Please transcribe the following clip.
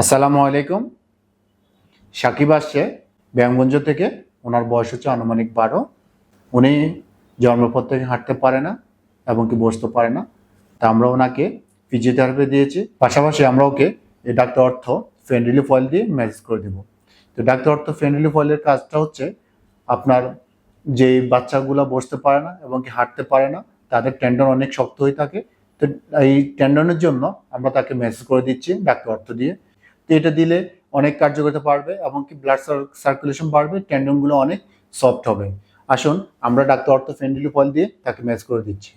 আসসালামু আলাইকুম। সাকিব আসছে ব্যায়ামগঞ্জ থেকে। ওনার বয়স হচ্ছে আনুমানিক বারো। উনি জন্মপর থেকে হাঁটতে পারে না এবং কি বসতে পারে না। তা আমরা ওনাকে ফিজিওথেরাপি দিয়েছি। পাশাপাশি আমরা ওকে এই ডাক্তার অর্থ ফ্রেন্ডলি ফয়েল দিয়ে ম্যানেজ করে দেবো। তো ডাক্তার অর্থ ফ্রেন্ডলি ফয়েলের কাজটা হচ্ছে আপনার যে বাচ্চাগুলো বসতে পারে না এবং কি হাঁটতে পারে না, তাদের টেন্ডন অনেক শক্ত হয়ে থাকে। তো এই টেন্ডনের জন্য আমরা তাকে মেসেজ করে দিচ্ছি ডাক্তার অর্থ দিয়ে। তো এটা দিলে অনেক কার্যকরতা পারবে এমনকি ব্লাড সার্কুলেশন বাড়বে ট্যান্ডনগুলো অনেক সফট হবে। আসুন, আমরা ডাক্তার অর্থ ফ্রেন্ডলি ফল দিয়ে তাকে ম্যাচ করে দিচ্ছি।